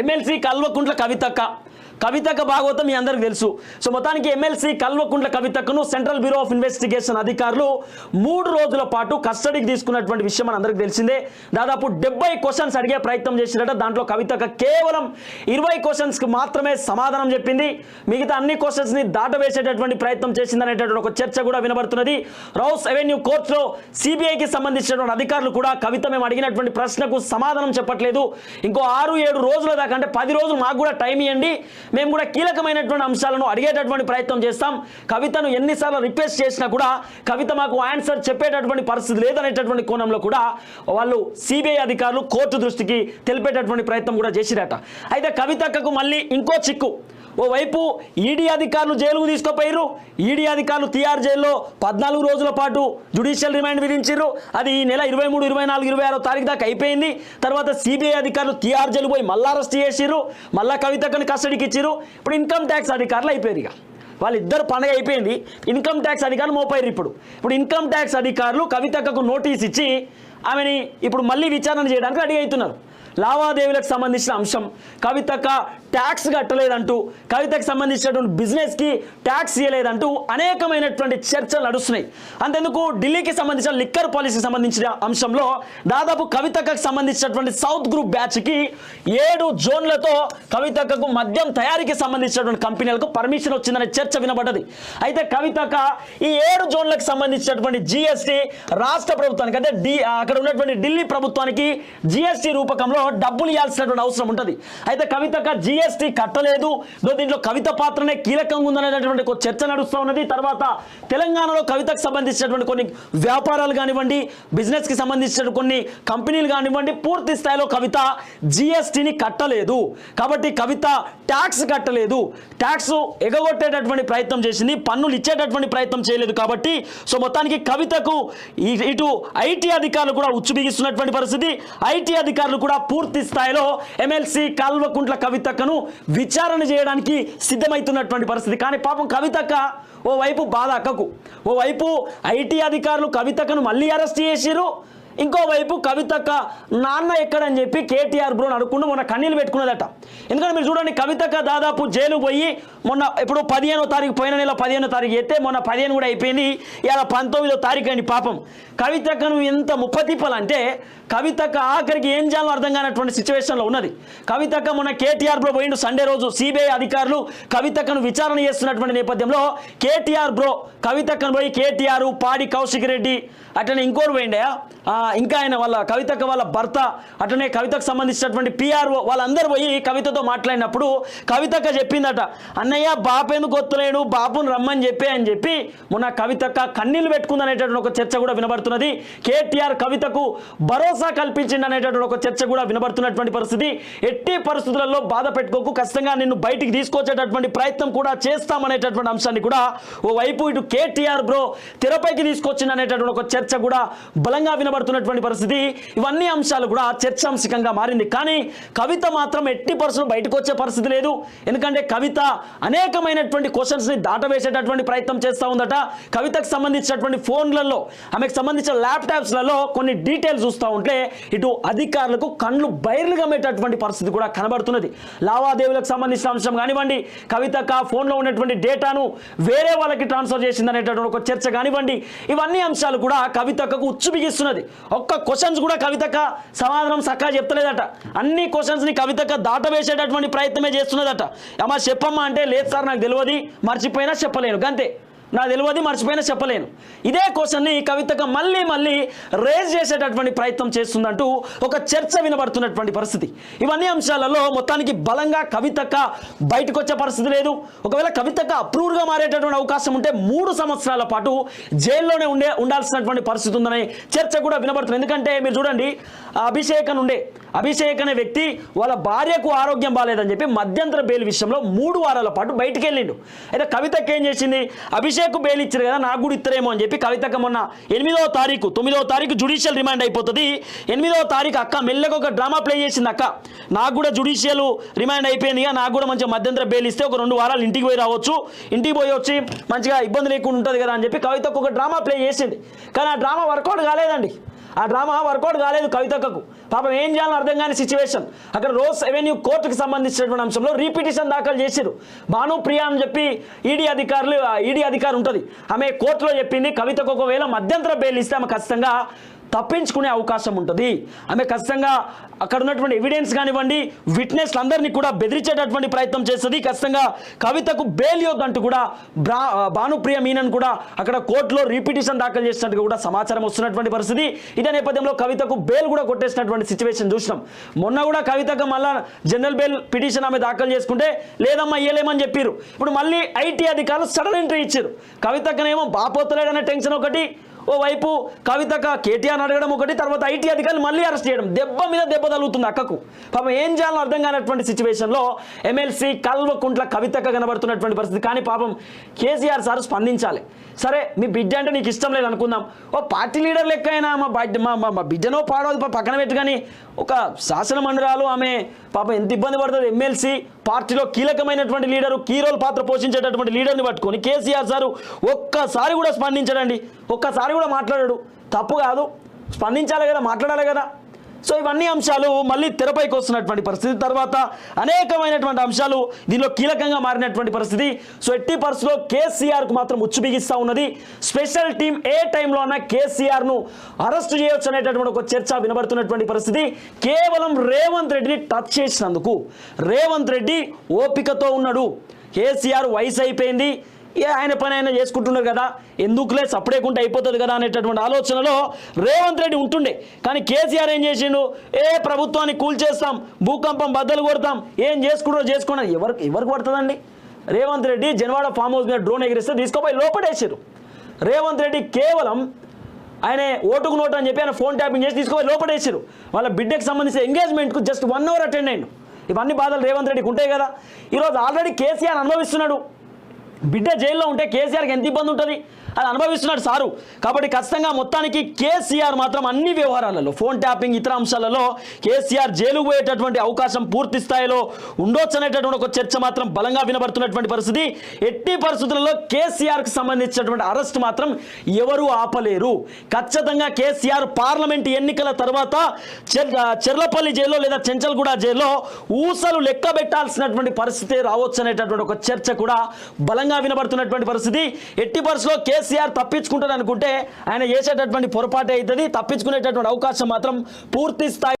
MLC Kalvakuntla కవితక్క. కవితక భాగవతం మీ అందరికి తెలుసు. సో మొత్తానికి ఎమ్మెల్సీ కల్వకుంట్ల కవితక్కను సెంట్రల్ బ్యూరో ఆఫ్ ఇన్వెస్టిగేషన్ అధికారులు మూడు రోజుల పాటు కస్టడీకి తీసుకున్నటువంటి విషయం మన అందరికి తెలిసిందే. దాదాపు డెబ్బై క్వశ్చన్స్ అడిగే ప్రయత్నం చేసినట్ట దాంట్లో కవితక కేవలం ఇరవై క్వశ్చన్స్కి మాత్రమే సమాధానం చెప్పింది. మిగతా అన్ని క్వశ్చన్స్ని దాటవేసేటటువంటి ప్రయత్నం చేసిందనేటటువంటి ఒక చర్చ కూడా వినబడుతున్నది. రౌస్ అవెన్యూ కోర్టులో సిబిఐకి సంబంధించినటువంటి అధికారులు కూడా కవిత మేము అడిగినటువంటి ప్రశ్నకు సమాధానం చెప్పట్లేదు. ఇంకో ఆరు ఏడు రోజుల దాకా అంటే పది రోజులు మాకు కూడా టైం ఇవ్వండి మేము కూడా కీలకమైనటువంటి అంశాలను అడిగేటటువంటి ప్రయత్నం చేస్తాం. కవితను ఎన్నిసార్లు రిక్వెస్ట్ చేసినా కూడా కవిత మాకు ఆన్సర్ చెప్పేటటువంటి పరిస్థితి లేదనేటటువంటి కోణంలో కూడా వాళ్ళు సిబిఐ అధికారులు కోర్టు దృష్టికి తెలిపేటటువంటి ప్రయత్నం కూడా చేసిరట. అయితే కవితక్కకు మళ్ళీ ఇంకో చిక్కు. ఓవైపు ఈడీ అధికారులు జైలుకు తీసుకుపోయారు ఈడీ అధికారులు తీఆర్ జైల్లో పద్నాలుగు రోజుల పాటు జుడిషియల్ రిమాండ్ విధించారు అది ఈ నెల ఇరవై మూడు ఇరవై నాలుగు ఇరవై ఆరో తారీఖు దాకా అయిపోయింది. తర్వాత సిబిఐ అధికారులు తీఆర్ జైలు పోయి మళ్ళా అరెస్ట్ చేసిర్రు. మళ్ళా కవితకని కస్టడీకి ఇచ్చిర్రు. ఇప్పుడు ఇన్కమ్ ట్యాక్స్ అధికారులు అయిపోయారు ఇక. వాళ్ళిద్దరు పండగ అయిపోయింది. ఇన్కమ్ ట్యాక్స్ అధికారులు మోపారు ఇప్పుడు. ఇప్పుడు ఇన్కమ్ ట్యాక్స్ అధికారులు కవితక్కకు నోటీస్ ఇచ్చి ఆమెని ఇప్పుడు మళ్ళీ విచారణ చేయడానికి రెడీ అవుతున్నారు. లావాదేవీలకు సంబంధించిన అంశం. కవితక్క ట్యాక్స్ కట్టలేదంటూ కవితకు సంబంధించినటువంటి బిజినెస్కి ట్యాక్స్ ఇవ్వలేదంటూ అనేకమైనటువంటి చర్చలు నడుస్తున్నాయి. అంతెందుకు ఢిల్లీకి సంబంధించిన లిక్కర్ పాలసీకి సంబంధించిన అంశంలో దాదాపు కవితక్కకు సంబంధించినటువంటి సౌత్ గ్రూప్ బ్యాచ్కి ఏడు జోన్లతో కవితక్కకు మద్యం తయారీకి సంబంధించినటువంటి కంపెనీలకు పర్మిషన్ వచ్చిందనే చర్చ వినబడ్డది. అయితే కవితక్క ఈ ఏడు జోన్లకు సంబంధించినటువంటి జిఎస్టీ రాష్ట్ర ప్రభుత్వానికి అంటే డి అక్కడ ఉన్నటువంటి ఢిల్లీ ప్రభుత్వానికి జిఎస్టీ రూపకంలో డబ్బులు ఇవ్వాల్సినటువంటి అవసరం ఉంటుంది. అయితే కవితక్క జిఎస్టీ కట్టలేదు. దీంట్లో కవిత పాత్రనే కీలకంగా ఉందనేటటువంటి ఒక చర్చ నడుస్తూ ఉన్నది. తర్వాత తెలంగాణలో కవితకు సంబంధించినటువంటి కొన్ని వ్యాపారాలు కానివ్వండి బిజినెస్కి సంబంధించిన కొన్ని కంపెనీలు కానివ్వండి పూర్తి స్థాయిలో కవిత జిఎస్టీని కట్టలేదు. కాబట్టి కవిత ట్యాక్స్ కట్టలేదు. ట్యాక్స్ ఎగగొట్టేటటువంటి ప్రయత్నం చేసింది. పన్నులు ఇచ్చేటటువంటి ప్రయత్నం చేయలేదు కాబట్టి సో మొత్తానికి కవితకు ఈ- ఇటు ఐటీ అధికారులు కూడా ఉచ్చు బిగిస్తున్నటువంటి పరిస్థితి. ఐటీ అధికారులు కూడా పూర్తి స్థాయిలో ఎమ్మెల్సీ కల్వకుంట్ల కవితక్కను విచారణ చేయడానికి సిద్ధమవుతున్నటువంటి పరిస్థితి. కానీ పాపం కవితక్క ఓవైపు బాధ అక్కకు. ఓవైపు ఐటీ అధికారులు కవితకను మళ్ళీ అరెస్ట్ చేసిరు ఇంకోవైపు కవితక్క నాన్న ఎక్కడని చెప్పి కేటీఆర్ బ్రో అనుకుంటూ మొన్న కన్నీళ్ళు పెట్టుకున్నదట. ఎందుకంటే మీరు చూడండి కవితక్క దాదాపు జైలు పోయి మొన్న ఇప్పుడు పదిహేనో తారీఖు పోయిన నెల పదిహేనో తారీఖు అయితే మొన్న పదిహేను కూడా అయిపోయింది. ఇలా పంతొమ్మిదో తారీఖు అండి పాపం. కవితక్కను ఎంత ముప్పతిప్పలంటే కవితక్క ఆఖరికి ఏం చేయాలో అర్థం కానటువంటి సిచ్యువేషన్లో ఉన్నది. కవితక్క మొన్న కేటీఆర్ బ్రో పోయిండు సండే రోజు సిబిఐ అధికారులు కవితక్కను విచారణ చేస్తున్నటువంటి నేపథ్యంలో కేటీఆర్ బ్రో కవితక్కను పోయి కేటీఆర్ పాడి కౌశిక్ రెడ్డి అట్లనే ఇంకోరు పోయిండే ఇంకా ఆయన వాళ్ళ కవితకు వాళ్ళ భర్త అట్లనే కవితకు సంబంధించినటువంటి పిఆర్ఓ వాళ్ళందరూ పోయి కవితతో మాట్లాడినప్పుడు కవితక్క చెప్పిందట అన్నయ్య బాపు ఎందుకు వత్తలేడు బాపుని రమ్మని చెప్పి అని చెప్పి మొన్న కవితక్క కన్నీళ్ళు పెట్టుకుందనేటటువంటి ఒక చర్చ కూడా వినబడుతున్నది. కేటీఆర్ కవితకు భరోసా కల్పించింది అనేటటువంటి ఒక చర్చ కూడా వినబడుతున్నటువంటి పరిస్థితి. ఎట్టి పరిస్థితులలో బాధ పెట్టుకోకు ఖచ్చితంగా నిన్ను బయటికి తీసుకొచ్చేటటువంటి ప్రయత్నం కూడా చేస్తామనేటటువంటి అంశాన్ని కూడా ఓ వైపు ఇటు కేటీఆర్ బ్రో తెరపైకి తీసుకొచ్చింది అనేటటువంటి ఒక చర్చ కూడా బలంగా ఉన్నటువంటి పరిస్థితి. ఇవన్నీ అంశాలు కూడా చర్చాంశకంగా మారింది. కానీ కవిత మాత్రం ఎట్టి పరిస్థితులు బయటకు వచ్చే పరిస్థితి లేదు. ఎందుకంటే కవిత అనేకమైనటువంటి క్వశ్చన్స్ని దాటవేసేటటువంటి ప్రయత్నం చేస్తూ ఉందట. కవితకు సంబంధించినటువంటి ఫోన్లలో ఆమెకు సంబంధించిన ల్యాప్టాప్స్లలో కొన్ని డీటెయిల్స్ చూస్తూ ఉంటే ఇటు అధికారులకు కళ్ళు బయర్లు గమ్మేటటువంటి పరిస్థితి కూడా కనబడుతున్నది. లావాదేవీలకు సంబంధించిన అంశం కానివ్వండి కవితక ఫోన్లో ఉన్నటువంటి డేటాను వేరే వాళ్ళకి ట్రాన్స్ఫర్ చేసిందనేటటువంటి ఒక చర్చ కానివ్వండి ఇవన్నీ అంశాలు కూడా కవితకు ఉచ్చు బిగిస్తున్నది ఒక్క క్వశ్చన్స్ కూడా కవితక సమాధానం సక్కగా చెప్తలేదట. అన్ని క్వశ్చన్స్ని కవితక దాటవేసేటటువంటి ప్రయత్నమే చేస్తున్నదట. అమ్మా చెప్పమ్మా అంటే లేదు సార్ నాకు తెలియదు మర్చిపోయినా చెప్పలేను. అంతే నా తెలియదు మర్చిపోయినా చెప్పలేను. ఇదే క్వశ్చన్ని కవితక మళ్ళీ మళ్ళీ రేజ్ చేసేటటువంటి ప్రయత్నం చేస్తుందంటూ ఒక చర్చ వినబడుతున్నటువంటి పరిస్థితి. ఇవన్నీ అంశాలలో మొత్తానికి బలంగా కవితక బయటకు వచ్చే పరిస్థితి లేదు. ఒకవేళ కవితక అప్రూవ్గా మారేటటువంటి అవకాశం ఉంటే మూడు సంవత్సరాల పాటు జైల్లోనే ఉండే ఉండాల్సినటువంటి పరిస్థితి ఉందనే చర్చ కూడా వినబడుతుంది. ఎందుకంటే మీరు చూడండి ఆ అభిషేకన్ ఉండే అభిషేక్ అనే వ్యక్తి వాళ్ళ భార్యకు ఆరోగ్యం బాగాలేదని చెప్పి మధ్యంతర బెయిల్ విషయంలో మూడు వారాల పాటు బయటికి వెళ్ళిండు అయితే కవితకి ఏం చేసింది? అభిషేక్ బెయిల్ ఇచ్చారు కదా నాకు కూడా ఇస్తారేమో అని చెప్పి కవితక మొన్న ఎనిమిదవ తారీఖు తొమ్మిదవ తారీఖు జుడిషియల్ రిమాండ్ అయిపోతుంది. ఎనిమిదవ తారీఖు అక్క మెల్లగా ఒక డ్రామా ప్లే చేసింది అక్క. నాకు కూడా జుడిషియల్ రిమాండ్ అయిపోయిందిగా నాకు కూడా మంచిగా మధ్యంతర బెయిల్ ఇస్తే ఒక రెండు వారాలు ఇంటికి పోయి రావచ్చు. ఇంటికి పోయి వచ్చి మంచిగా ఇబ్బంది లేకుండా ఉంటుంది కదా అని చెప్పి కవితకు ఒక డ్రామా ప్లే చేసింది. కానీ ఆ డ్రామా వర్కౌట్ కాలేదండి. ఆ డ్రామా వర్కౌట్ కాలేదు కవితకు పాపం ఏం చేయాలని అర్థం కాని సిచ్యువేషన్ అక్కడ రోజ్ ఎవెన్యూ కోర్టుకు సంబంధించినటువంటి అంశంలో రీపిటిషన్ దాఖలు చేశారు భానుప్రియ అని చెప్పి ఈడీ అధికారులు ఈడీ అధికారి ఉంటుంది. ఆమె కోర్టులో చెప్పింది కవితకు ఒకవేళ మధ్యంతర బెయిల్ ఇస్తే ఆమె ఖచ్చితంగా తప్పించుకునే అవకాశం ఉంటుంది. ఆమె ఖచ్చితంగా అక్కడ ఉన్నటువంటి ఎవిడెన్స్ కానివ్వండి విట్నెస్లు అందరినీ కూడా బెదిరించేటటువంటి ప్రయత్నం చేస్తుంది. ఖచ్చితంగా కవితకు బెయిల్ అంటూ కూడా బ్రా భానుప్రియ మీనన్ కూడా అక్కడ కోర్టులో రీపిటిషన్ దాఖలు చేసినట్టుగా కూడా సమాచారం వస్తున్నటువంటి పరిస్థితి. ఇదే నేపథ్యంలో కవితకు బెయిల్ కూడా కొట్టేసినటువంటి సిచ్యువేషన్ చూసినాం. మొన్న కూడా కవితకు మళ్ళా జనరల్ బెయిల్ పిటిషన్ ఆమె దాఖలు చేసుకుంటే లేదమ్మా ఇయ్యలేమని చెప్పారు ఇప్పుడు మళ్ళీ ఐటీ అధికారులు సడన్ ఎంట్రీ ఇచ్చారు కవితకనేమో బాపోతలేడనే టెన్షన్ ఒకటి ఓ వైపు కవితక కేటీఆర్ అడగడం ఒకటి తర్వాత ఐటీ అధికారులు మళ్ళీ అరెస్ట్ చేయడం. దెబ్బ మీద దెబ్బ తగులుతుంది అక్కకు. పాపం ఏం చేయాలో అర్థం కానటువంటి సిచ్యువేషన్లో ఎమ్మెల్సీ కల్వకుంట్ల కవితక కనబడుతున్నటువంటి పరిస్థితి. కానీ పాపం కేసీఆర్ సార్ స్పందించాలి. సరే మీ బిడ్డ అంటే నీకు ఇష్టం లేదు అనుకుందాం. ఓ పార్టీ లీడర్ లెక్క అయినా మా బిడ్డ మా మా- బిడ్డనో పాడవదు పక్కన పెట్టు కానీ ఒక శాసన మండలాలు ఆమె పాపం ఎంత ఇబ్బంది పడుతుంది? ఎమ్మెల్సీ పార్టీలో కీలకమైనటువంటి లీడరు కీ రోల్ పాత్ర పోషించేటటువంటి లీడర్ని పట్టుకొని కేసీఆర్ సారు ఒక్కసారి కూడా స్పందించడండి. ఒక్కసారి కూడా మాట్లాడాడు. తప్పు కాదు. స్పందించాలి కదా మాట్లాడాలి కదా. సో ఇవన్నీ అంశాలు మళ్ళీ తెరపైకి వస్తున్నటువంటి పరిస్థితి. తర్వాత అనేకమైనటువంటి అంశాలు దీనిలో కీలకంగా మారినటువంటి పరిస్థితి. సో ఎట్టి పరిస్థితిలో కేసీఆర్కు మాత్రం ఉచ్చు బిగిస్తూ ఉన్నది. స్పెషల్ టీం ఏ టైంలో అన్నా కేసీఆర్ను అరెస్ట్ చేయొచ్చు అనేటటువంటి ఒక చర్చ వినబడుతున్నటువంటి పరిస్థితి. కేవలం రేవంత్ రెడ్డిని టచ్ చేసినందుకు. రేవంత్ రెడ్డి ఓపికతో ఉన్నాడు. కేసీఆర్ వయసు అయిపోయింది. ఆయన పని ఆయన చేసుకుంటున్నారు కదా? ఎందుకులే సపరేకుంటే అయిపోతుంది కదా అనేటటువంటి ఆలోచనలో రేవంత్ రెడ్డి ఉంటుండే. కానీ కేసీఆర్ ఏం చేసిండు? ఏ ప్రభుత్వాన్ని కూల్చేస్తాం భూకంపం బద్దలు కొడతాం ఏం చేసుకుంటారో చేసుకున్నారు ఎవరికి ఎవరికి పడుతుందండి? రేవంత్ రెడ్డి జనవాడ ఫామ్ హౌస్ మీద డ్రోన్ ఎగిరిస్తే తీసుకుపోయి లోపడేసారు రేవంత్ రెడ్డి కేవలం ఆయన ఓటుకు నోటు అని చెప్పి ఆయన ఫోన్ ట్యాపింగ్ చేసి తీసుకుపోయి లోపడేసారు వాళ్ళ బిడ్డకి సంబంధించిన ఎంగేజ్మెంట్కు జస్ట్ వన్ అవర్ అటెండ్ అయ్యిండు. ఇవన్నీ బాధలు రేవంత్ రెడ్డికి ఉంటాయి కదా. ఈరోజు ఆల్రెడీ కేసీఆర్ అనుభవిస్తున్నాడు. బిడ్డ జైల్లో ఉంటే కేసీఆర్కి ఎంత ఇబ్బంది ఉంటుంది? అది అనుభవిస్తున్నాడు సారు. కాబట్టి ఖచ్చితంగా మొత్తానికి కేసీఆర్ మాత్రం అన్ని వ్యవహారాలలో ఫోన్ ట్యాపింగ్ ఇతర అంశాలలో కేసీఆర్ జైలు పోయేటటువంటి అవకాశం పూర్తి స్థాయిలో ఉండొచ్చనేటటువంటి ఒక చర్చ మాత్రం బలంగా వినబడుతున్నటువంటి పరిస్థితి. ఎట్టి పరిస్థితులలో కేసీఆర్కి సంబంధించినటువంటి అరెస్ట్ మాత్రం ఎవరు ఆపలేరు. ఖచ్చితంగా కేసీఆర్ పార్లమెంట్ ఎన్నికల తర్వాత చెర్- చెర్లపల్లి జైల్లో లేదా చెంచల్గూడ జైల్లో ఊసలు లెక్క పెట్టాల్సినటువంటి పరిస్థితి రావచ్చు అనేటటువంటి ఒక చర్చ కూడా బలంగా వినబడుతున్నటువంటి పరిస్థితి. ఎట్టి పరిస్థితిలో కేసీఆర్ తప్పించుకుంటారు అనుకుంటే ఆయన చేసేటటువంటి పొరపాటు అవుతుంది. తప్పించుకునేటటువంటి అవకాశం మాత్రం పూర్తి స్థాయి